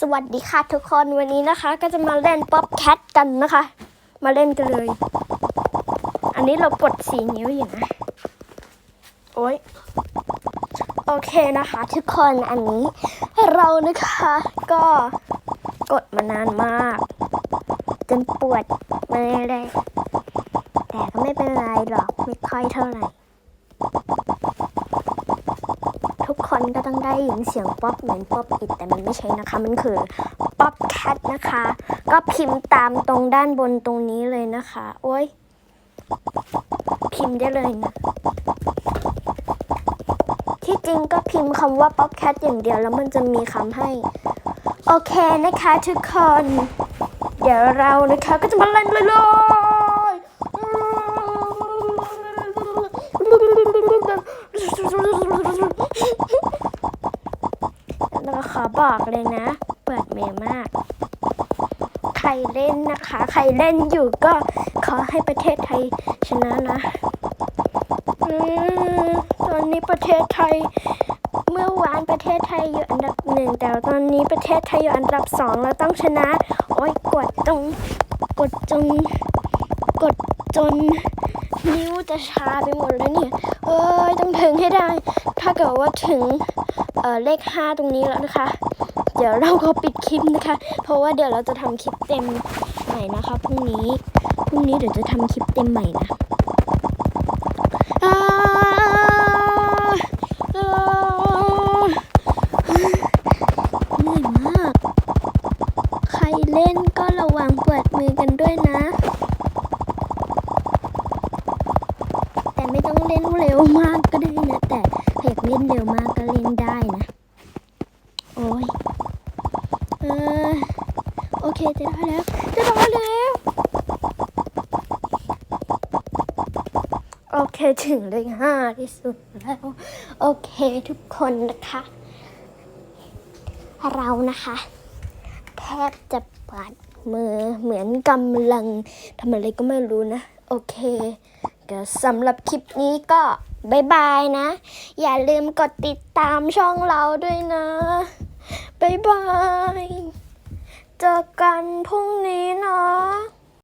สวัสดีค่ะทุกคนวันนี้นะคะ ก็จะมาเล่นป๊อปแคทกันนะคะ มาเล่นกันเลย อันนี้เรากดสีนิ้วอยู่นะ โอ้ยโอเคนะคะ ทุกคนอันนี้เรานะคะ ก็กดมานานมากจนปวดมือเลยแต่ก็ไม่เป็นไรหรอกไม่ค่อยเท่าไหร่ คนก็ต้องได้ยินเสียงป๊อปเหมือนป๊อปอิดแต่มันไม่ใช่นะคะ มันคือป๊อปแคทนะคะ ก็พิมพ์ตามตรงด้านบนตรงนี้เลยนะคะ โอ้ย พิมพ์ได้เลยนะ ที่จริงก็พิมพ์คำว่าป๊อปแคทอย่างเดียวแล้วมันจะมีคำให้ โอเคนะคะทุกคน เดี๋ยวเรานะคะก็จะมาเล่นเลยเลย แล้วก็ขอบอกเลยนะ เปิดเมมาก ใครเล่นนะคะ ใครเล่นอยู่ก็ขอให้ประเทศไทยชนะนะอืมตอนนี้ประเทศไทย เมื่อวานประเทศไทยอยู่อันดับหนึ่งแต่ตอนนี้ประเทศไทยอยู่อันดับสองเราต้องชนะ โอ้ยกดตรงกดจนกดจนนิ้วจะชาไปหมดแล้วเนี่ย เอ้ยต้องถึงให้ได้ ถ้าเกิดว่าถึง เเลขห้าตรงนี้แล้วนะคะ เดี๋ยวเราก็ปิดคลิปนะคะ เพราะว่าเดี๋ยวเราจะทำคลิปเต็มใหม่นะคะพรุ่งนี้พรุ่งนี้เดี๋ยวจะทำคลิปเต็มใหม่นะเหนื่อยมาก ใครเล่นก็ระวังปวดมือกันด้วยนะ เออโอเคจะได้แล้วจะได้แล้วโอเคถึงเลขห้าที่สุดแล้ว โอเคทุกคนนะคะ เรานะคะ แทบจะปัดมือเหมือนกำลังทำอะไรก็ไม่รู้นะ โอเคก็สำหรับคลิปนี้ก็บายบายนะ อย่าลืมกดติดตามช่องเราด้วยนะ บายบาย เจอกันพรุ่งนี้นะ